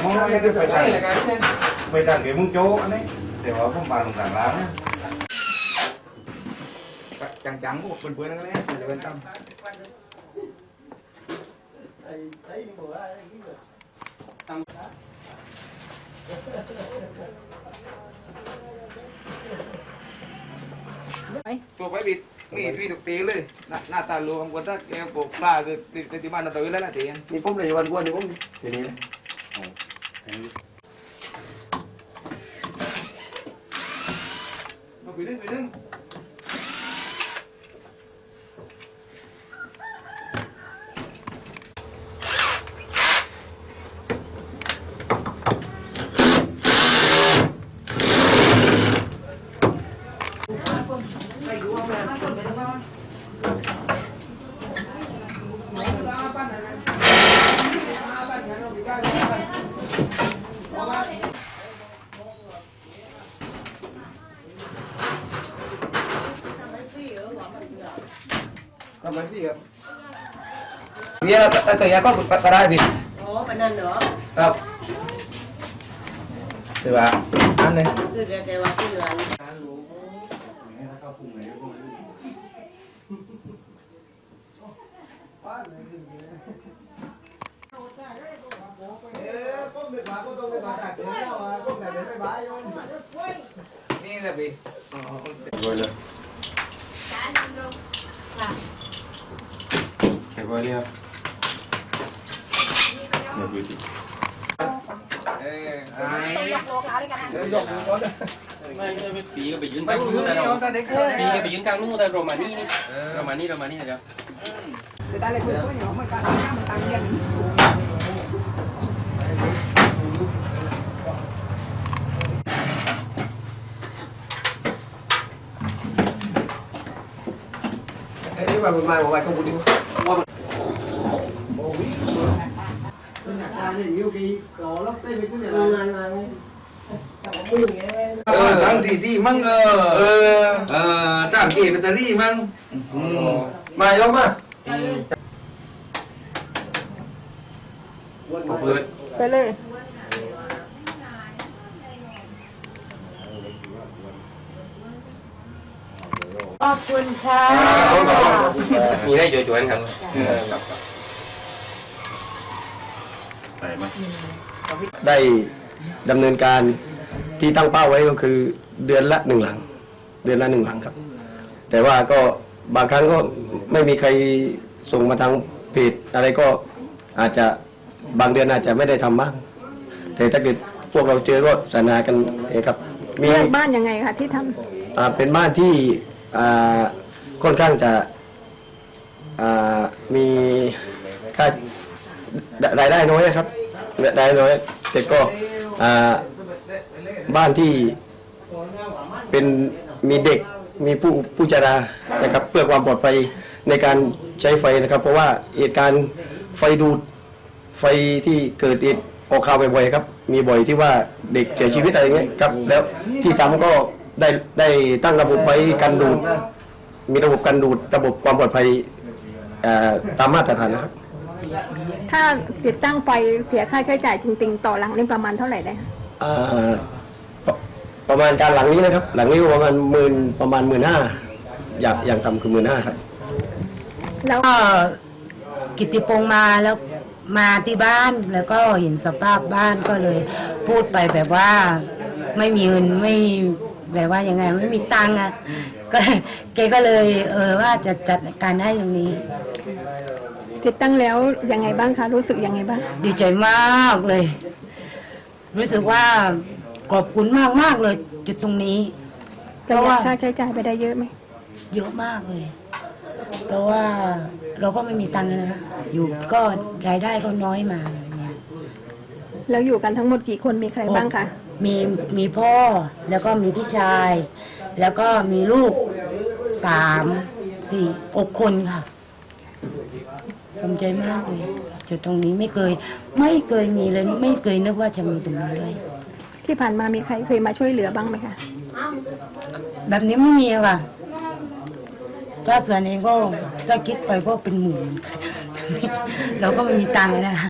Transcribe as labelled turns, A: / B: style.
A: ไม่ได้ไป
B: ใช่
A: ทาง
B: เลยกันเนี่ย
A: ไปทางเกี่ยวมึงโจ้อันนี้แต่ว่าผมมาตรงกลางร้านนะ
B: จังๆพวกเพื่อนๆนั่นแหละเดี๋ยวเป็นตั้ม ตัวไปบิดนี่พี่ถูกตีเลยหน้าหน้าตาลูกของคนถ้าแกปลูกปลาคือติดที่บ้านเราตัวแล้วล่ะตีน
C: นี่ผมเลยวันกวนนี่ผมทีนี้
D: quý đừng quý đừng Thank you. Iya,
B: kata ya kok buat. Oh, benar
C: dong. Coba, aneh. Itu dia itu. Ini lebih. Oh. variar. Mời quý vị. Pi cái bị dính căng luôn ta đâu. Pi cái
B: bị dính căng luôn ta
C: Romani. Romani Romani là đâu? Người ta
E: lại quên nhỏ mà cả năm tăng dần. Thế mà mai mà
B: mai không
E: muốn đi. ตั้ง
B: ดีดี
E: มั้
C: ง
A: เออตั้งทีที่มั่งเออเออเออจ้างเกียร์แบตเตอรี่มั่งอืม
C: มายกมา
A: เอาเปิด
F: ไปเลย
D: ขอบคุณค่ะ
E: มีได้จวนๆครับ
C: ได้ดำเนินการที่ตั้งเป้าไว้ก็คือเดือนละหนึ่งหลัง เดือนละหนึ่งหลังครับ แต่ว่าก็บางครั้งก็ไม่มีใครส่งมาทางเพจอะไรก็อาจจะบางเดือนอาจจะไม่ได้ทำบ้าง แต่ถ้าเกิดพวกเราเจอก็สรรหากันเองครับ มี
F: เลือกบ้านยังไงคะที่ท
C: อ่าเป็นบ้านที่อ่าค่อนข้างจะอ่ามีค่า รายได้น้อยครับรายได้น้อยเสร็จก็บ้านที่เป็นมีเด็กมีผู้ผู้ชรานะครับ เพื่อความปลอดภัยในการใช้ไฟนะครับ เพราะว่าเหตุการณ์ไฟดูดไฟที่เกิดเหตุออกข่าวบ่อยๆครับ มีบ่อยที่ว่าเด็กเสียชีวิตอะไรเงี้ยครับ แล้วที่ทำก็ได้ได้ตั้งระบบไว้กันดูด มีระบบกันดูด ระบบความปลอดภัยตามมาตรฐานนะครับ
F: ถ้าติดตั้งไฟเสียค่าใช้จ่ายจริงๆ ต่อหลังนี่ประมาณเท่าไหร่ได้คะ
C: เอ่อประประมาณการหลังนี้นะครับ หลังนี้ประมาณหมื่นประมาณหมื่นห้าอย่างอย่างต่ำคือหมื่นห้าครับ
F: แล้ว
D: ก็กิตติพงษ์มาแล้วมาที่บ้านแล้วก็เห็นสภาพบ้านก็เลย พูดไปแบบว่าไม่มีเงินไม่แบบว่ายังไงไม่มีตังค์อะก็แกก็เลยเออว่าจะจัดการให้ตรงนี้
F: ติดตั้งแล้วยังไงบ้างคะ รู้สึกยังไงบ้าง
D: ดีใจมากเลย รู้สึกว่าขอบคุณมากมากๆเลย จุดตรงนี้เพ
F: ประ
D: ราะ
F: หยั
D: ว่า
F: ดค่าใช้จ่ายไปได้เยอะไหม
D: เยอะมากเลย เพราะว่าเราก็ไม่มีตังค์นะอยู่ก็รายได้ก็น้อยมาเนี่ย
F: แล้วอยู่กันทั้งหมดกี่คนมีใครบ้างคะ
D: มีมีพ่อแล้วก็มีพี่ชาย แล้วก็มีลูกสามสี่หกคนค่ะ ภูมิใจมากเลยจุดตรงนี้ไม่เคย ไม่เคยมีเลยไม่เคยนึกว่าจะมีตรงนี้เลย
F: ที่ผ่านมามีใครเคยมาช่วยเหลือบ้างไหมคะ
D: แบบนี้ไม่มีค่ะ ถ้าส่วนเองก็ถ้าคิดไปก็เป็นหมื่นค่ะเราก็ไม่มีตังค์เลยนะคะ